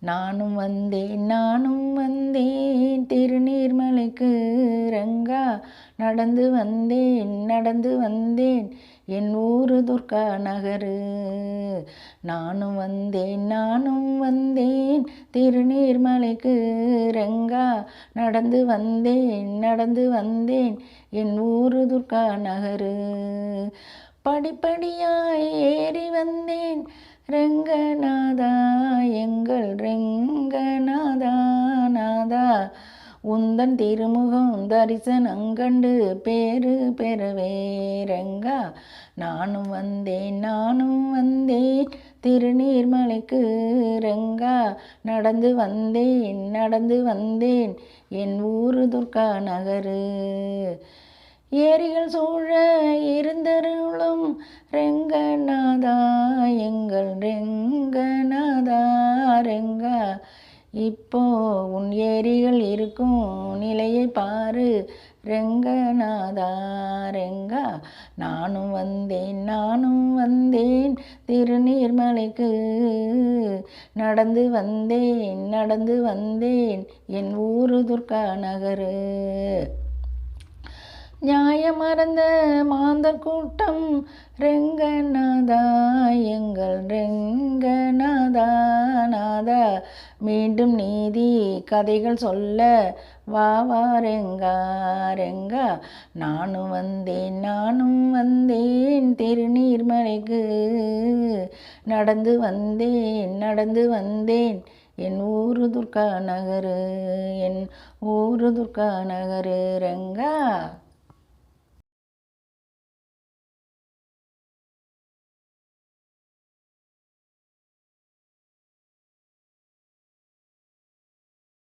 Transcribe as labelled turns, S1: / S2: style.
S1: நானும் வந்தேன் நானும் வந்தேன். திருநீர்மலைக்கு ரங்கா நடந்து வந்தேன் நடந்து வந்தேன். என் ஊரு துர்கா நகரு. நானும் வந்தேன் நானும் வந்தேன். திருநீர்மலைக்கு ரங்கா நடந்து வந்தேன் நடந்து வந்தேன். என் ஊரு துர்கா நகரு. படிப்படியாய் ஏறி வந்தேன். ரங்கனா ரெங்கநாதா நாதா. உந்தன் திருமுகம் தரிசனங்கண்டு பேரு பெறவே ரங்கா. நானும் வந்தேன் நானும் வந்தேன். திருநீர்மலைக்கு ரங்கா. நடந்து வந்தேன் நடந்து வந்தேன். என் ஊரு துர்கா நகரு. ஏரிகள் சூழ இருந்தருளும் ரெங்கநாதா. எங்கள் ரெங்க இப்போ உன் ஏரிகள் இருக்கும் நிலையை பாரு. ரெங்கநாதா ரெங்கா நானும் வந்தேன் நானும் வந்தேன். திருநீர்மலைக்கு நடந்து வந்தேன் நடந்து வந்தேன். என் ஊரு துர்கா நகரு. நியாயம் மறந்த மாந்தர் கூட்டம். ரெங்கநாதா எங்கள் ரெங்கநாதா நாதா மீண்டும் நீதி கதைகள் சொல்ல வா வா ரெங்கா ரெங்கா நானும் வந்தேன் நானும் வந்தேன் திருநீர்மலைக்கு நடந்து வந்தேன் நடந்து வந்தேன் என் ஊரு துர்கா நகரு என் ஊரு துர்கா நகரு ரங்கா.